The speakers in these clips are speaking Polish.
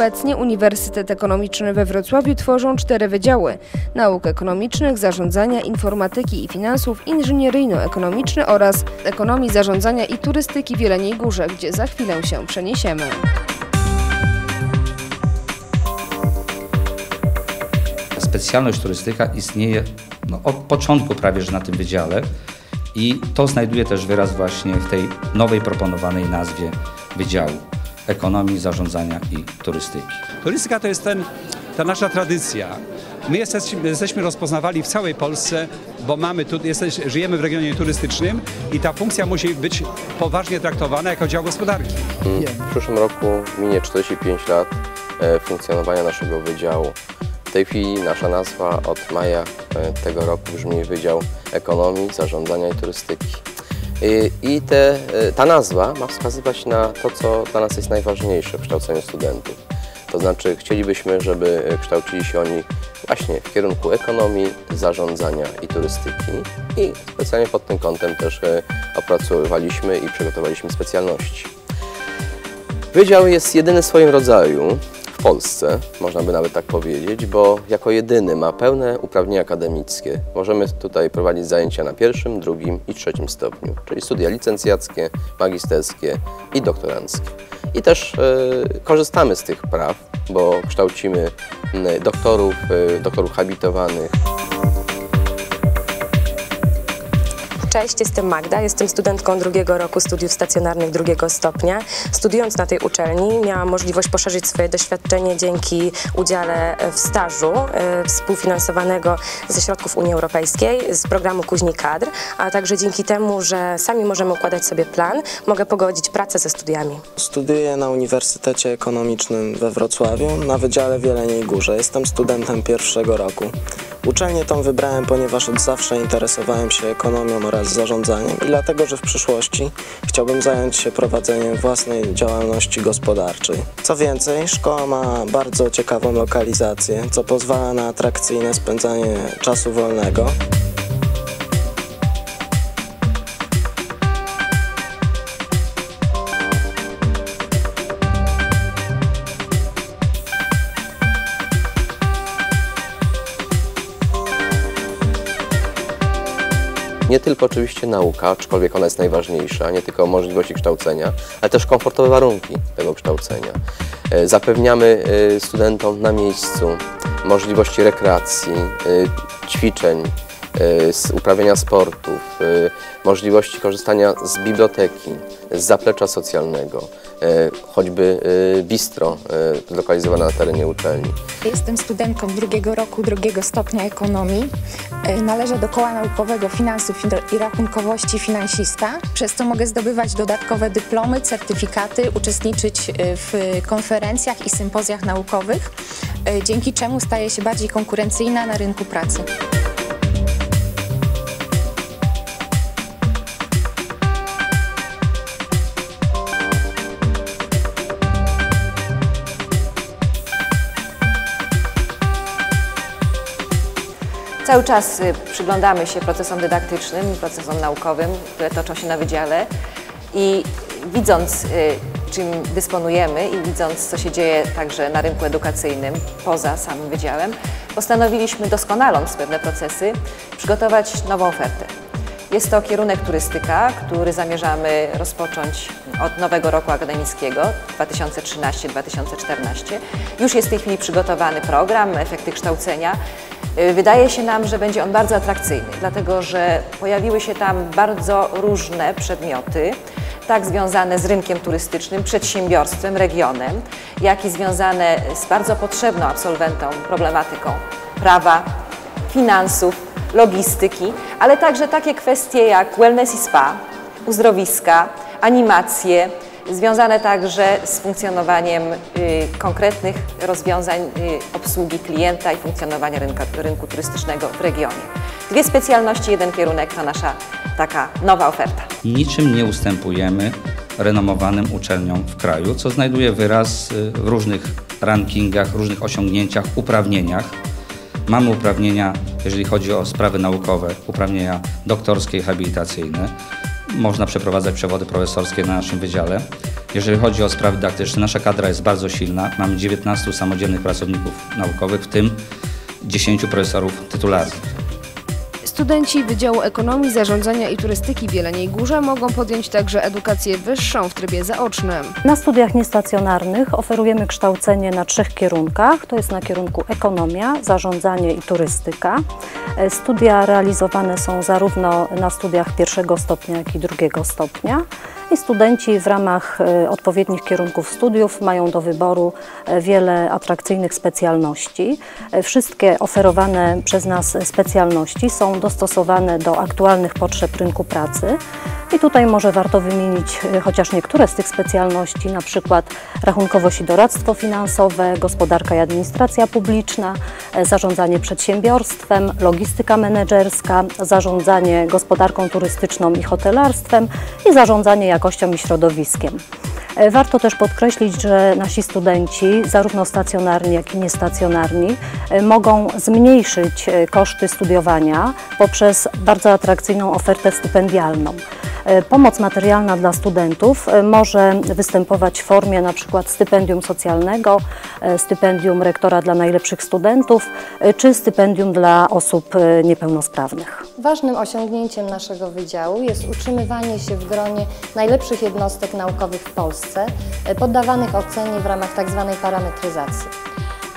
Obecnie Uniwersytet Ekonomiczny we Wrocławiu tworzą cztery wydziały: nauk ekonomicznych, zarządzania, informatyki i finansów, inżynieryjno-ekonomiczny oraz ekonomii zarządzania i turystyki w Jeleniej Górze, gdzie za chwilę się przeniesiemy. Specjalność turystyka istnieje no, od początku prawie że na tym wydziale i to znajduje też wyraz właśnie w tej nowej proponowanej nazwie wydziału ekonomii, zarządzania i turystyki. Turystyka to jest ten, ta nasza tradycja. My jesteśmy, jesteśmy rozpoznawali w całej Polsce, bo mamy tu, jesteś, żyjemy w regionie turystycznym i ta funkcja musi być poważnie traktowana jako dział gospodarki. W przyszłym roku minie 45 lat e, funkcjonowania naszego wydziału. W tej chwili nasza nazwa od maja e, tego roku brzmi Wydział Ekonomii, Zarządzania i Turystyki. I- I te, e, ta nazwa ma wskazywać na to, co dla nas jest najważniejsze w kształceniu studentów. To znaczy chcielibyśmy, żeby kształcili się oni właśnie w kierunku ekonomii, zarządzania i turystyki. I specjalnie pod tym kątem też e, opracowywaliśmy i przygotowaliśmy specjalności. Wydział jest jedyny w swoim rodzaju w Polsce, można by nawet tak powiedzieć, bo jako jedyny ma pełne uprawnienia akademickie. Możemy tutaj prowadzić zajęcia na pierwszym, drugim i trzecim stopniu, czyli studia licencjackie, magisterskie i doktoranckie. I też e, korzystamy z tych praw, bo kształcimy doktorów, e, doktorów habilitowanych, Cześć, jestem Magda, jestem studentką drugiego roku studiów stacjonarnych drugiego stopnia. Studiując na tej uczelni miałam możliwość poszerzyć swoje doświadczenie dzięki udziale w stażu e, współfinansowanego ze środków Unii Europejskiej z programu Kuźni Kadr, a także dzięki temu, że sami możemy układać sobie plan, mogę pogodzić pracę ze studiami. Studiuję na Uniwersytecie Ekonomicznym we Wrocławiu na Wydziale w Jeleniej Górze. Jestem studentem pierwszego roku. Uczelnię tą wybrałem, ponieważ od zawsze interesowałem się ekonomią oraz zarządzaniem i dlatego, że w przyszłości chciałbym zająć się prowadzeniem własnej działalności gospodarczej. Co więcej, szkoła ma bardzo ciekawą lokalizację, co pozwala na atrakcyjne spędzanie czasu wolnego. Nie tylko oczywiście nauka, aczkolwiek ona jest najważniejsza, nie tylko możliwości kształcenia, ale też komfortowe warunki tego kształcenia. E, Zapewniamy e, studentom na miejscu możliwości rekreacji, e, ćwiczeń, z uprawiania sportów, e, możliwości korzystania z biblioteki, z zaplecza socjalnego, e, choćby e, bistro e, zlokalizowane na terenie uczelni. Jestem studentką drugiego roku drugiego stopnia ekonomii. E, Należę do koła naukowego finansów i rachunkowości finansista. Przez to mogę zdobywać dodatkowe dyplomy, certyfikaty, uczestniczyć e, w konferencjach i sympozjach naukowych, e, dzięki czemu staję się bardziej konkurencyjna na rynku pracy. Cały czas y, przyglądamy się procesom dydaktycznym, procesom naukowym, które toczą się na wydziale i widząc, y, czym dysponujemy i widząc, co się dzieje także na rynku edukacyjnym poza samym wydziałem, postanowiliśmy, doskonaląc pewne procesy, przygotować nową ofertę. Jest to kierunek turystyka, który zamierzamy rozpocząć od nowego roku akademickiego 2013-2014. Już jest w tej chwili przygotowany program, efekty kształcenia. Y, Wydaje się nam, że będzie on bardzo atrakcyjny, dlatego że pojawiły się tam bardzo różne przedmioty, tak związane z rynkiem turystycznym, przedsiębiorstwem, regionem, jak i związane z bardzo potrzebną absolwentom problematyką prawa, finansów, logistyki, ale także takie kwestie jak wellness i spa, uzdrowiska, animacje, związane także z funkcjonowaniem y, konkretnych rozwiązań y, obsługi klienta i funkcjonowania rynka, rynku turystycznego w regionie. Dwie specjalności, jeden kierunek to nasza taka nowa oferta. Niczym nie ustępujemy renomowanym uczelniom w kraju, co znajduje wyraz y, w różnych rankingach, różnych osiągnięciach, uprawnieniach. Mamy uprawnienia, jeżeli chodzi o sprawy naukowe, uprawnienia doktorskie i habilitacyjne. Można przeprowadzać przewody profesorskie na naszym wydziale. Jeżeli chodzi o sprawy dydaktyczne, nasza kadra jest bardzo silna. Mamy 19 samodzielnych pracowników naukowych, w tym 10 profesorów tytularnych. Studenci Wydziału Ekonomii, Zarządzania i Turystyki w Jeleniej Górze mogą podjąć także edukację wyższą w trybie zaocznym. Na studiach niestacjonarnych oferujemy kształcenie na trzech kierunkach. To jest na kierunku ekonomia, zarządzanie i turystyka. E, studia realizowane są zarówno na studiach pierwszego stopnia, jak i drugiego stopnia i studenci w ramach e, odpowiednich kierunków studiów mają do wyboru e, wiele atrakcyjnych specjalności. E, wszystkie oferowane przez nas specjalności są dostosowane do aktualnych potrzeb rynku pracy. I tutaj może warto wymienić chociaż niektóre z tych specjalności, na przykład rachunkowość i doradztwo finansowe, gospodarka i administracja publiczna, zarządzanie przedsiębiorstwem, logistyka menedżerska, zarządzanie gospodarką turystyczną i hotelarstwem i zarządzanie jakością i środowiskiem. E, warto też podkreślić, że nasi studenci, zarówno stacjonarni, jak i niestacjonarni, mogą zmniejszyć koszty studiowania poprzez bardzo atrakcyjną ofertę stypendialną. Pomoc materialna dla studentów może występować w formie np. stypendium socjalnego, stypendium rektora dla najlepszych studentów czy stypendium dla osób niepełnosprawnych. Ważnym osiągnięciem naszego wydziału jest utrzymywanie się w gronie najlepszych jednostek naukowych w Polsce, e, poddawanych ocenie w ramach tzw. Tak parametryzacji.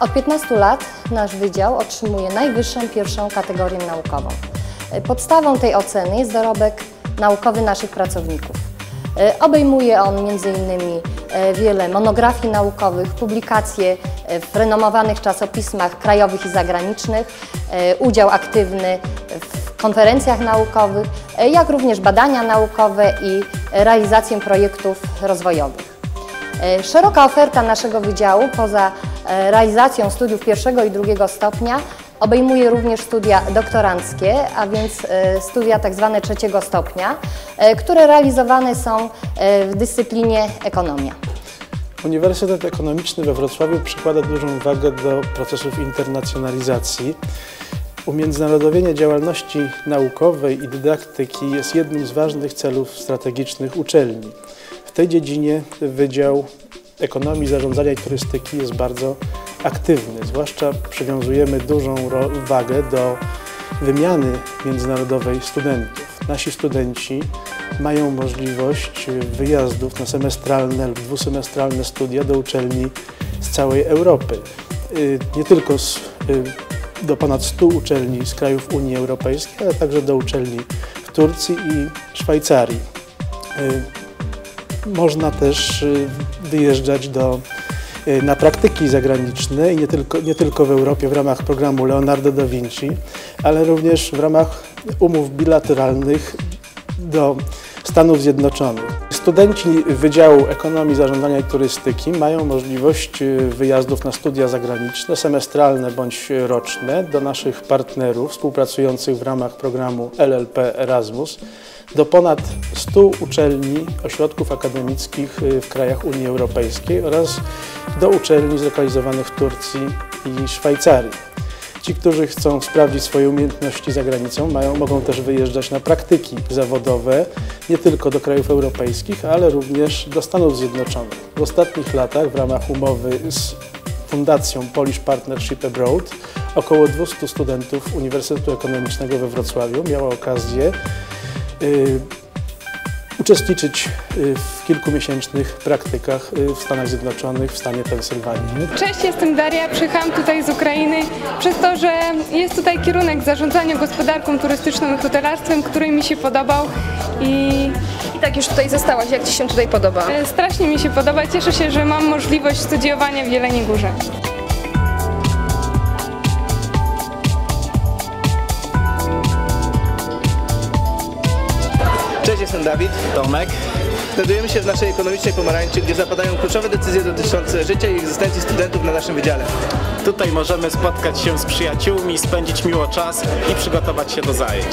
Od 15 lat nasz wydział otrzymuje najwyższą pierwszą kategorię naukową. E, podstawą tej oceny jest dorobek naukowy naszych pracowników. E, obejmuje on m.in. wiele monografii naukowych, publikacje w renomowanych czasopismach krajowych i zagranicznych, udział aktywny w konferencjach naukowych, e, jak również badania naukowe i realizację projektów rozwojowych. E, szeroka oferta naszego wydziału poza e, realizacją studiów pierwszego i drugiego stopnia obejmuje również studia doktoranckie, a więc studia tak zwane trzeciego stopnia, które realizowane są w dyscyplinie ekonomia. Uniwersytet Ekonomiczny we Wrocławiu przykłada dużą wagę do procesów internacjonalizacji. Umiędzynarodowienie działalności naukowej i dydaktyki jest jednym z ważnych celów strategicznych uczelni. W tej dziedzinie Wydział Ekonomii, Zarządzania i Turystyki jest bardzo aktywny. Zwłaszcza przywiązujemy dużą wagę do wymiany międzynarodowej studentów. Nasi studenci mają możliwość wyjazdów na semestralne lub dwusemestralne studia do uczelni z całej Europy. Y, nie tylko z y, do ponad 100 uczelni z krajów Unii Europejskiej, ale także do uczelni w Turcji i Szwajcarii. Y, można też wyjeżdżać do, na praktyki zagraniczne i nie tylko, nie tylko w Europie w ramach programu Leonardo da Vinci, ale również w ramach umów bilateralnych do Stanów Zjednoczonych. Studenci Wydziału Ekonomii, Zarządzania i Turystyki mają możliwość y, wyjazdów na studia zagraniczne, semestralne bądź roczne do naszych partnerów współpracujących w ramach programu LLP Erasmus do ponad 100 uczelni, ośrodków akademickich y, w krajach Unii Europejskiej oraz do uczelni zlokalizowanych w Turcji i Szwajcarii. Ci, którzy chcą sprawdzić swoje umiejętności za granicą, mają, mogą też wyjeżdżać na praktyki zawodowe, nie tylko do krajów europejskich, ale również do Stanów Zjednoczonych. W ostatnich latach w ramach umowy z Fundacją Polish Partnership Abroad około 200 studentów Uniwersytetu Ekonomicznego we Wrocławiu miało okazję y, uczestniczyć y, w kilkumiesięcznych praktykach y, w Stanach Zjednoczonych, w stanie Pensylwanii. Cześć, jestem Daria, przyjechałam tutaj z Ukrainy przez to, że jest tutaj kierunek zarządzania gospodarką turystyczną i hotelarstwem, który mi się podobał i... I tak już tutaj zostałaś, jak Ci się tutaj podoba? E, strasznie mi się podoba, cieszę się, że mam możliwość studiowania w Jeleniej Górze. Jestem Dawid, Tomek. Znajdujemy się w naszej ekonomicznej pomarańczy, gdzie zapadają kluczowe decyzje dotyczące życia i egzystencji studentów na naszym wydziale. Tutaj możemy spotkać się z przyjaciółmi, spędzić miło czas i przygotować się do zajęć.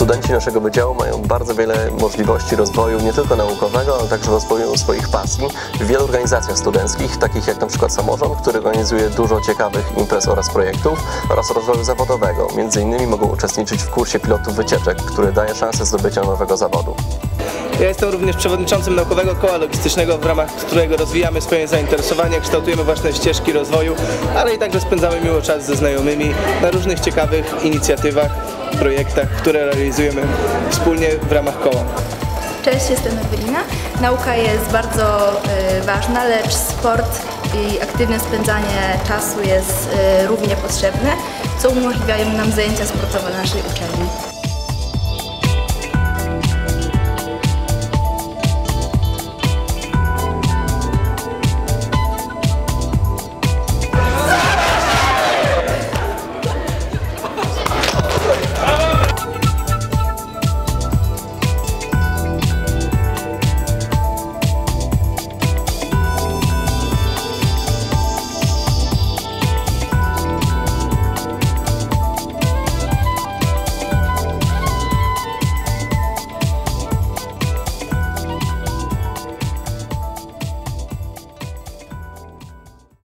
Studenci naszego wydziału mają bardzo wiele możliwości rozwoju nie tylko naukowego, ale także rozwoju swoich pasji w wielu organizacjach studenckich, takich jak przykład Samorząd, który organizuje dużo ciekawych imprez oraz projektów oraz rozwoju zawodowego. Między innymi mogą uczestniczyć w kursie pilotów wycieczek, który daje szansę zdobycia nowego zawodu. Ja jestem również przewodniczącym Naukowego Koła Logistycznego, w ramach którego rozwijamy swoje zainteresowania, kształtujemy własne ścieżki rozwoju, ale i także spędzamy miło czas ze znajomymi na różnych ciekawych inicjatywach, projektach, które realizujemy wspólnie w ramach koła. Cześć, jestem Ewelina. Nauka jest bardzo y, ważna, lecz sport i aktywne spędzanie czasu jest y, równie potrzebne, co umożliwiają nam zajęcia sportowe na naszej uczelni.